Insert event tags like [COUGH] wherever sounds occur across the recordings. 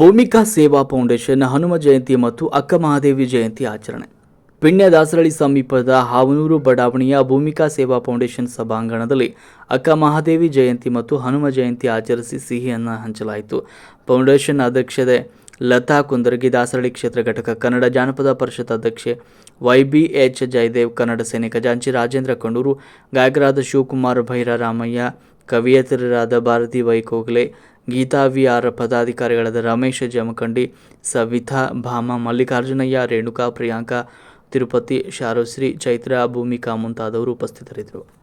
ಭೂಮಿಕಾ ಸೇವಾ ಫೌಂಡೇಶನ್ ಹನುಮ ಜಯಂತಿ ಮತ್ತು ಅಕ್ಕ ಮಹಾದೇವಿ ಜಯಂತಿ ಆಚರಣೆ. ಪಿಣ್ಯ ದಾಸರಳ್ಳಿ ಸಮೀಪದ ಹಾವನೂರು ಬಡಾವಣೆಯ ಭೂಮಿಕಾ ಸೇವಾ ಫೌಂಡೇಶನ್ ಸಭಾಂಗಣದಲ್ಲಿ ಅಕ್ಕ ಮಹಾದೇವಿ ಜಯಂತಿ ಮತ್ತು ಹನುಮ ಜಯಂತಿ ಆಚರಿಸಿ ಸಿಹಿಯನ್ನು ಹಂಚಲಾಯಿತು. ಫೌಂಡೇಶನ್ ಅಧ್ಯಕ್ಷತೆ ಲತಾ ಕುಂದರ್ಗಿ, ದಾಸರಳ್ಳಿ ಕ್ಷೇತ್ರ ಘಟಕ ಕನ್ನಡ, ಜಾನಪದ ಪರಿಷತ್ ಅಧ್ಯಕ್ಷೆ Y B H Jayadev, Kannada Sene ಖಜಾಂಚಿ ರಾಜೇಂದ್ರ ಕಂಡೂರು ಗಾಯಕರಾದ ಶಿವಕುಮಾರ್ ಭೈರ ರಾಮಯ್ಯ ಕವಿಯೇತರರಾದ ಭಾರತಿ ವೈಕೋಗ್ಲೆ ಗೀತಾ ವಿ ಆರ್ ಪದಾಧಿಕಾರಿಗಳಾದ ರಮೇಶ್ ಜಮಖಂಡಿ, ಸವಿತಾ ಭಾಮ, ಮಲ್ಲಿಕಾರ್ಜುನಯ್ಯ, ರೇಣುಕಾ, ಪ್ರಿಯಾಂಕಾ, ತಿರುಪತಿ ಶಾರುಶ್ರೀ ಚೈತ್ರ, ಭೂಮಿಕಾ ಮುಂತಾದವರು ಉಪಸ್ಥಿತರಿದ್ದರು.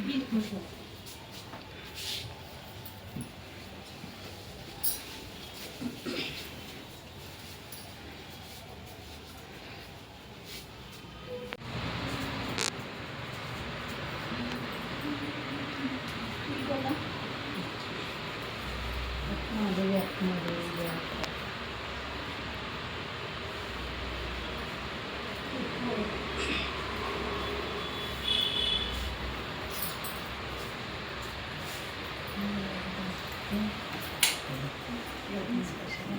Сидіть, можна. Надо, як надо. うん。いや、難しいね。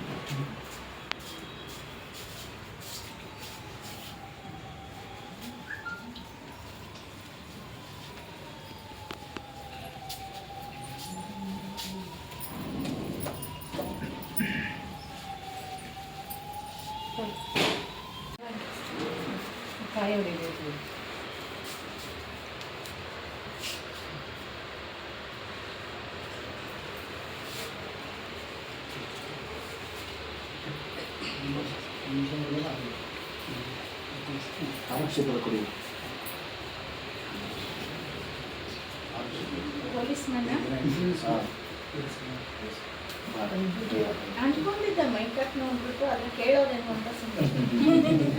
はい。はい。はい。はい。ಪೊಲೀಸ್ ಮನ ಅಂದ್ಕೊಂಡಿದ್ದ ಮೈ ಕಟ್ ನೋಡ್ಬಿಟ್ಟು ಅದನ್ನ ಕೇಳೋದೇನು ಅಂತ ಸುಮ್ಮನೆ [LAUGHS]